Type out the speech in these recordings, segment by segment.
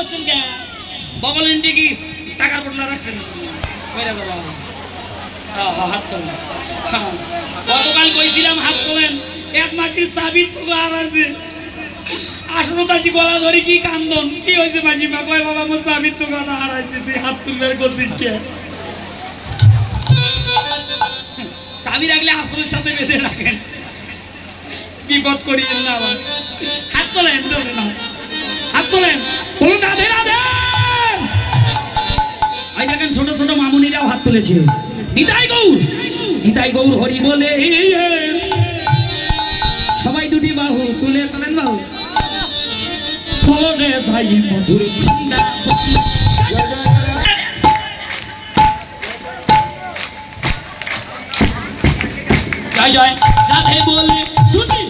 করছেন কে? বগল ইন্ডি কি? টাকার বদলা রাখছেন? হাত তোলেন। হ্যাঁ। গতকাল হাত তোলেন। এক মাসের চাবি তো আর আছে। গলা ধরে কি কান্দন? কি হয়েছে মাসিমা? কয়, বাবা মোর চাবির তো গলা তুই হাত তুলবে করছিস কে? চাবি রাখলে আসলের সাথে বেঁধে রাখেন। বিপদ করিয়েন না হাত তোলেন তোলেন না তোলেন বলুন রাধে রাধে দেখেন, ছোট ছোট মামুনিরাও হাত তুলেছে। নিতাই গৌর! নিতাই গৌর হরি বলে। সবাই দুটি বাহু তুলে তোলেন বাহু। চলো ভাই মধুর জয় জয়। রাধে বলে, দুটি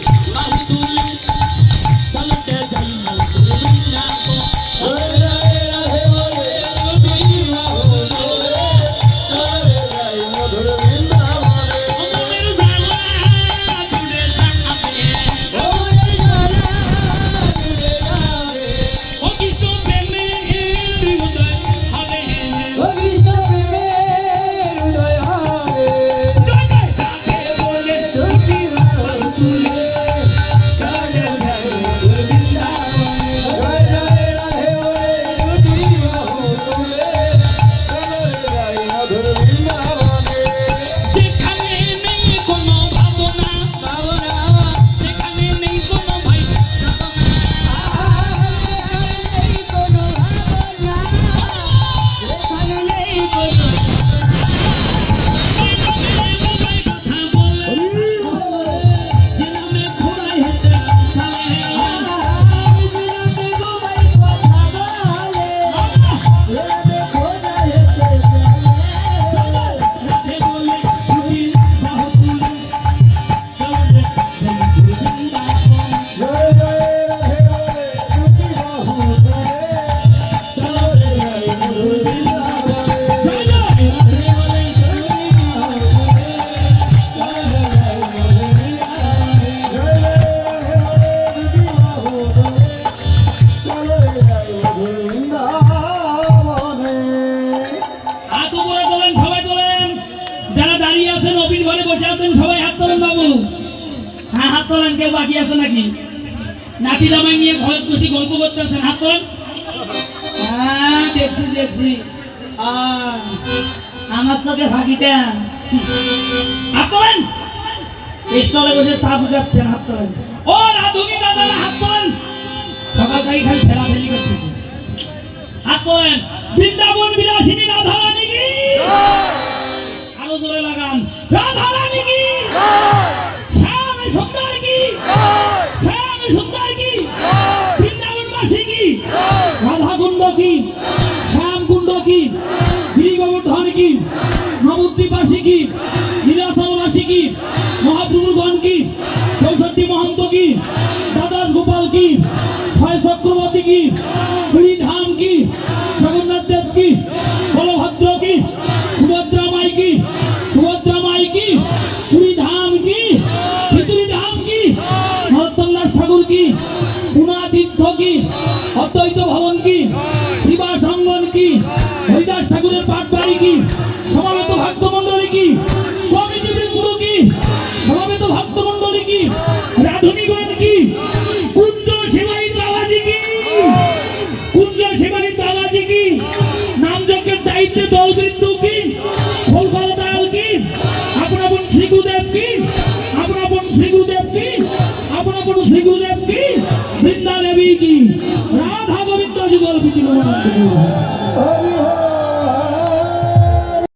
হাত উপরে তোলেন সবাই তোলেন যারা দাঁড়িয়ে আছেন, অফিস ঘরে বসে আছেন, সবাই হাত তোলেন বাবু। হ্যাঁ হাত তোলেন, কেউ বাকি আছে নাকি? নাতি জামাই নিয়ে গল্প হাত তোলেন। হ্যাঁ দেখছি দেখছি। আমার সাথে হাত তোলেন। স্টলে বসে হাত তোলেন। ও রাধুনি দাদারা, হাত তোলেন। সকাল থেকে খালি হাত তোলেন। বৃন্দাবন, বিলাসিনী রাধা রানী কি আরও লাগান রাধা রানী কি? শ্যাম সুন্দর কি? শ্যাম সুন্দর কি? বৃন্দাবনবাসী কি? রাধা কুণ্ড কি? শ্যাম কুণ্ড কি? গিরি গোবর্ধন কি? নবদ্বীপবাসী কি? অদ্বৈত ভবন কি? শিবা সঙ্গন কি? হরিদাস ঠাকুরের পাঠ বাড়ি কি? সমাবেত ভক্ত মন্ডলী কি? কি? কি? যজ্ঞের দায়িত্বে দলবিন্দু কি? কি? আপন আপন শ্রী গুরুদেব কি? আপন আপন শ্রী গুরুদেব কি? আপন আপন শ্রী কি? বৃন্দা দেবী কি রাধা গোবিন্দ যুগল হরি